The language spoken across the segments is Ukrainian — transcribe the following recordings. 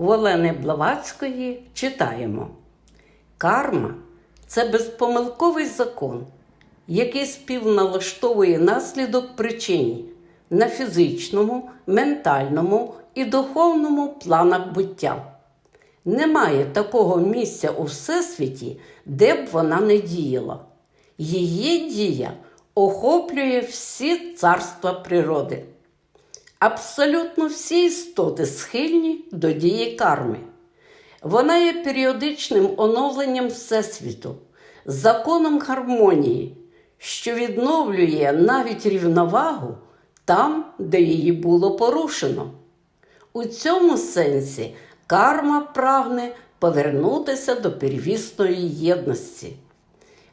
У Олени Блаватської читаємо: Карма це безпомилковий закон, який співналаштовує наслідок причині на фізичному, ментальному і духовному планах буття. Немає такого місця у всесвіті, де б вона не діяла. Її дія охоплює всі царства природи. Абсолютно всі істоти схильні до дії карми. Вона є періодичним оновленням Всесвіту, законом гармонії, що відновлює навіть рівновагу там, де її було порушено. У цьому сенсі карма прагне повернутися до первісної єдності.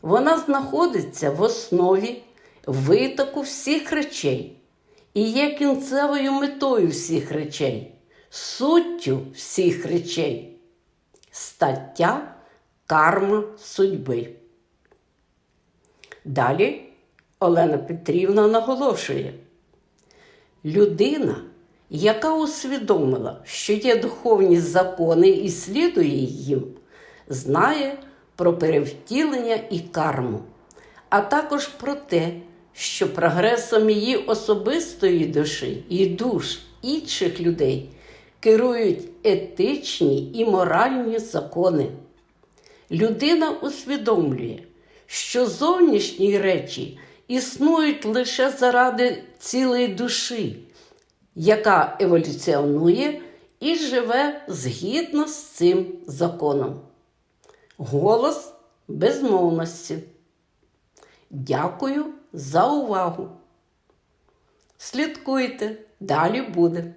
Вона знаходиться в основі витоку всіх речей і є кінцевою метою всіх речей, суттю всіх речей. Стаття Карма судьби. Далі Олена Петрівна наголошує. Людина, яка усвідомила, що є духовні закони і слідує їм, знає про перевтілення і карму, а також про те, що прогресом її особистої душі і душ інших людей керують етичні і моральні закони. Людина усвідомлює, що зовнішні речі існують лише заради цілої душі, яка еволюціонує і живе згідно з цим законом. Голос безмовності. Дякую за увагу. Слідкуйте, далі буде.